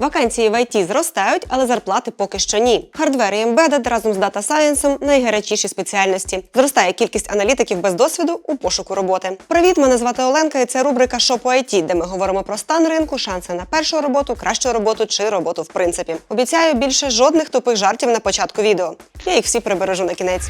Вакансії в IT зростають, але зарплати поки що ні. Хардвер і ембедед разом з дата сайенсом найгарячіші спеціальності. Зростає кількість аналітиків без досвіду у пошуку роботи. Привіт, мене звати Оленка, і це рубрика Шопу IT, де ми говоримо про стан ринку, шанси на першу роботу, кращу роботу чи роботу в принципі. Обіцяю більше жодних тупих жартів на початку відео. Я їх всі прибережу на кінець.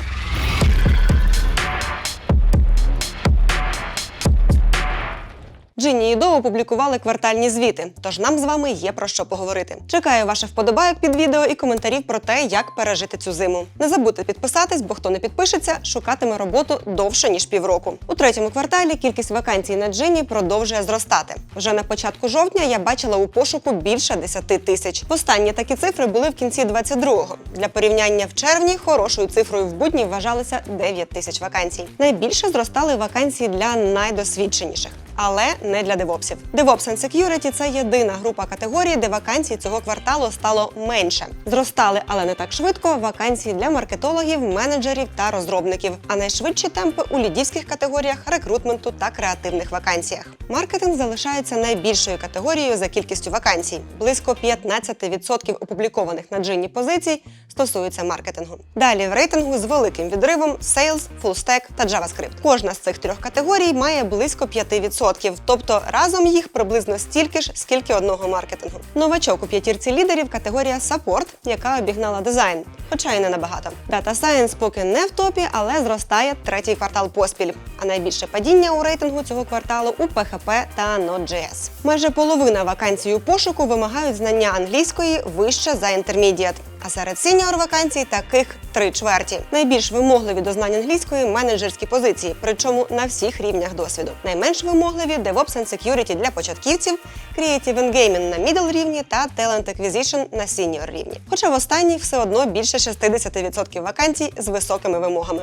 Джині і До опублікували квартальні звіти, тож нам з вами є про що поговорити. Чекаю ваших вподобайок під відео і коментарів про те, як пережити цю зиму. Не забудьте підписатись, бо хто не підпишеться, шукатиме роботу довше ніж півроку. У третьому кварталі кількість вакансій на Джині продовжує зростати. Вже на початку жовтня я бачила у пошуку більше 10 тисяч. Останні такі цифри були в кінці 22-го. Для порівняння в червні хорошою цифрою в будні вважалося 9 тисяч вакансій. Найбільше зростали вакансії для найдосвідченіших але не для девопсів. DevOps and Security – це єдина група категорій, де вакансій цього кварталу стало менше. Зростали, але не так швидко. Вакансії для маркетологів, менеджерів та розробників. А найшвидші темпи у лідівських категоріях рекрутменту та креативних вакансіях. Маркетинг залишається найбільшою категорією за кількістю вакансій. Близько 15% опублікованих на джині позицій стосуються маркетингу. Далі в рейтингу з великим відривом Sales, Fullstack та JavaScript. Кожна з цих трьох категорій має близько 5%, тобто разом їх приблизно стільки ж, скільки одного маркетингу. Новачок у п'ятірці лідерів категорія Support, яка обігнала дизайн, хоча й не набагато. Data Science поки не в топі, але зростає третій квартал поспіль. А найбільше падіння у рейтингу цього кварталу у PHP та Node.js. Майже половина вакансій у пошуку вимагають знання англійської вище за інтермідіат. А серед сіньор вакансій таких три чверті. Найбільш вимогливі до знань англійської менеджерські позиції, причому на всіх рівнях досвіду. Найменш вимогливі DevOps and Security для початківців, Creative and Gaming на middle рівні та Talent Acquisition на senior рівні. Хоча в останній все одно більше 60% вакансій з високими вимогами.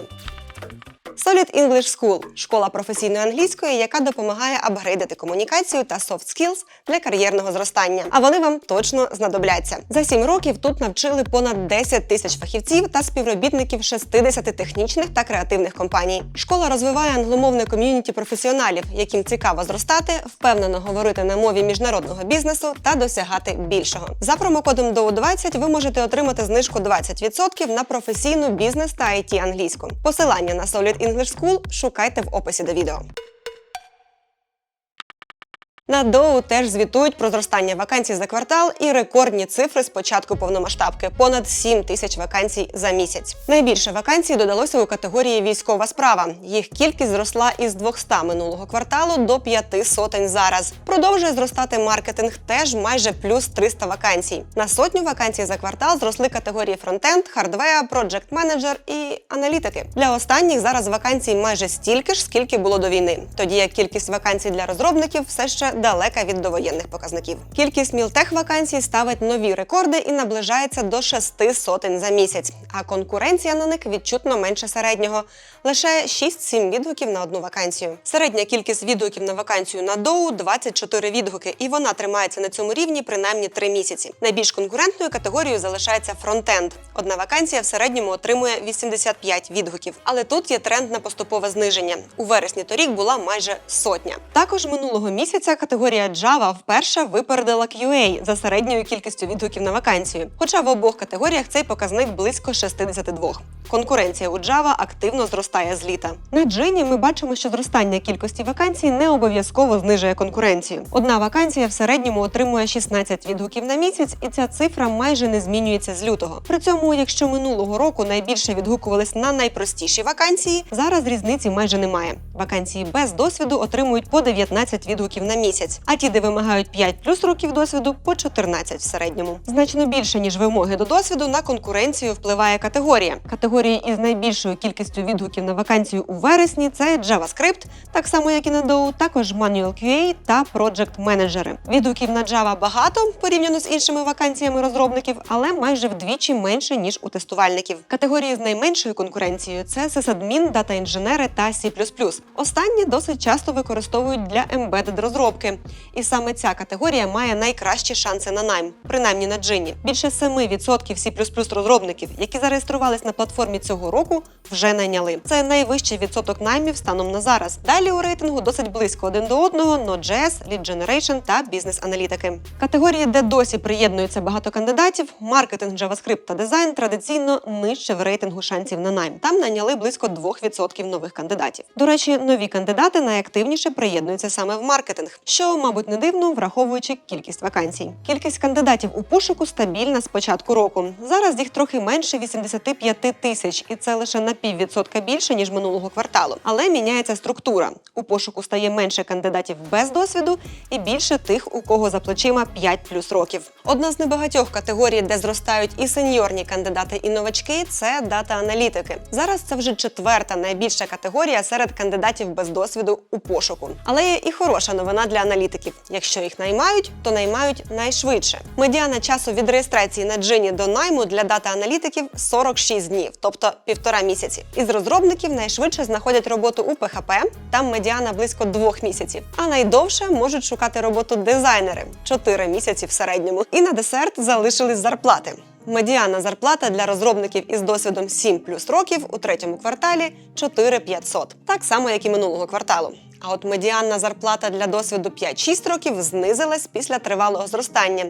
Solid English School – школа професійної англійської, яка допомагає апгрейдити комунікацію та soft skills для кар'єрного зростання. А вони вам точно знадобляться. За сім років тут навчили понад 10 тисяч фахівців та співробітників 60 технічних та креативних компаній. Школа розвиває англомовне ком'юніті професіоналів, яким цікаво зростати, впевнено говорити на мові міжнародного бізнесу та досягати більшого. За промокодом DOU20 ви можете отримати знижку 20% на професійну бізнес та IT англійську. Посилання на Solid English School шукайте в описі до відео. На Доу теж звітують про зростання вакансій за квартал і рекордні цифри з початку повномасштабки понад 7 тисяч вакансій за місяць. Найбільше вакансій додалося у категорії військова справа. Їх кількість зросла із 200 минулого кварталу до 5 сотень зараз. Продовжує зростати маркетинг, теж майже плюс 300 вакансій. На сотню вакансій за квартал зросли категорії фронтенд, хардвеа, проджект менеджер і аналітики. Для останніх зараз вакансій майже стільки ж, скільки було до війни. Тоді як кількість вакансій для розробників все ще далека від довоєнних показників. Кількість мілтех вакансій ставить нові рекорди і наближається до шести сотень за місяць. А конкуренція на них відчутно менше середнього лише 6-7 відгуків на одну вакансію. Середня кількість відгуків на вакансію на доу 24 відгуки, і вона тримається на цьому рівні принаймні 3 місяці. Найбільш конкурентною категорією залишається фронтенд. Одна вакансія в середньому отримує 85 відгуків. Але тут є тренд на поступове зниження. У вересні торік була майже сотня. Також минулого місяця категорія Java вперше випередила QA за середньою кількістю відгуків на вакансію. Хоча в обох категоріях цей показник близько 62. Конкуренція у Java активно зростає з літа. На Джині ми бачимо, що зростання кількості вакансій не обов'язково знижує конкуренцію. Одна вакансія в середньому отримує 16 відгуків на місяць, і ця цифра майже не змінюється з лютого. При цьому, якщо минулого року найбільше відгукувались на найпростіші вакансії, зараз різниці майже немає. Вакансії без досвіду отримують по 19 відгуків на місяць, а ті, де вимагають 5 плюс років досвіду, по 14 в середньому. Значно більше ніж вимоги до досвіду на конкуренцію впливає категорія. Категорії із найбільшою кількістю відгуків на вакансію у вересні це JavaScript, так само як і на Dow, також Manual QA та Project менеджери. Відгуків на Java багато порівняно з іншими вакансіями розробників, але майже вдвічі менше ніж у тестувальників. Категорії з найменшою конкуренцією це сисадмін, дата інженери та C++. Останні досить часто використовують для embedded розробки, аналітики. І саме ця категорія має найкращі шанси на найм, принаймні на джині. Більше 7% C++ розробників, які зареєструвались на платформі цього року, вже найняли. Це найвищий відсоток наймів станом на зараз. Далі у рейтингу досить близько один до одного Node.js, Lead Generation та бізнес-аналітики. Категорії, де досі приєднується багато кандидатів, маркетинг, JavaScript та дизайн традиційно нижче в рейтингу шансів на найм. Там найняли близько 2% нових кандидатів. До речі, нові кандидати найактивніше приєднуються саме в маркетинг, що, мабуть, не дивно, враховуючи кількість вакансій. Кількість кандидатів у пошуку стабільна з початку року. Зараз їх трохи менше 85 тисяч, і це лише на піввідсотка більше ніж минулого кварталу. Але міняється структура. У пошуку стає менше кандидатів без досвіду і більше тих, у кого за плечима 5 плюс років. Одна з небагатьох категорій, де зростають і сеньорні кандидати, і новачки це дата аналітики. Зараз це вже четверта найбільша категорія серед кандидатів без досвіду у пошуку. Але є і хороша новина для аналітиків. Якщо їх наймають, то наймають найшвидше. Медіана часу від реєстрації на джині до найму для дата аналітиків 46 днів, тобто півтора місяці. Із розробників найшвидше знаходять роботу у PHP, там медіана близько двох місяців. А найдовше можуть шукати роботу дизайнери 4 місяці в середньому. І на десерт залишились зарплати. Медіана зарплата для розробників із досвідом 7 плюс років у третьому кварталі 4500. Так само, як і минулого кварталу. А от медіанна зарплата для досвіду 5-6 років знизилась після тривалого зростання.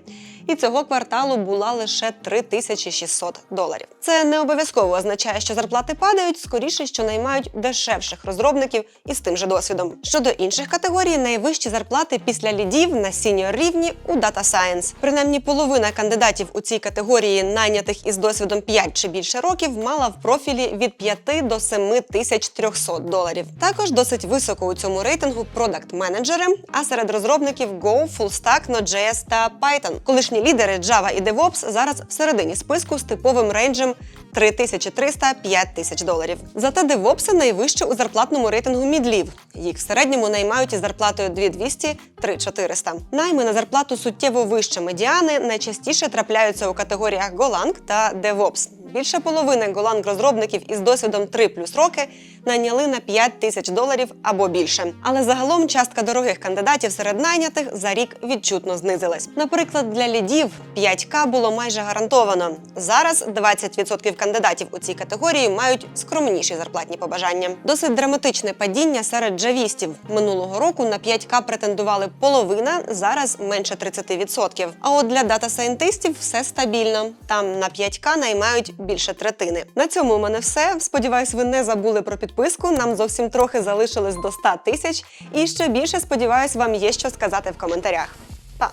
І цього кварталу була лише 3600 доларів. Це не обов'язково означає, що зарплати падають, скоріше, що наймають дешевших розробників із тим же досвідом. Щодо інших категорій, найвищі зарплати після лідів на сіньор рівні у Data Science. Принаймні половина кандидатів у цій категорії, найнятих із досвідом 5 чи більше років, мала в профілі від 5 до 7300 доларів. Також досить високо у цьому рейтингу продакт-менеджери, а серед розробників Go, Fullstack, Node.js та Python. Колишні лідери Java і DevOps зараз всередині списку з типовим рейнджем 3300-5000 тисяч доларів. Зате DevOps найвище у зарплатному рейтингу мідлів. Їх в середньому наймають із зарплатою 2200-3400. Найми на зарплату суттєво вище медіани найчастіше трапляються у категоріях Golang та DevOps. Більше половини Golang розробників із досвідом 3 плюс роки найняли на 5 тисяч доларів або більше. Але загалом частка дорогих кандидатів серед найнятих за рік відчутно знизилась. Наприклад, для лідів 5К було майже гарантовано. Зараз 20% кандидатів у цій категорії мають скромніші зарплатні побажання. Досить драматичне падіння серед джавістів. Минулого року на 5К претендували половина, зараз менше 30%. А от для дата-сайентистів все стабільно. Там на 5К наймають більше третини. На цьому у мене все. Сподіваюсь, ви не забули про підписку. Нам зовсім трохи залишилось до 100 тисяч. І ще більше сподіваюсь, вам є що сказати в коментарях. Па!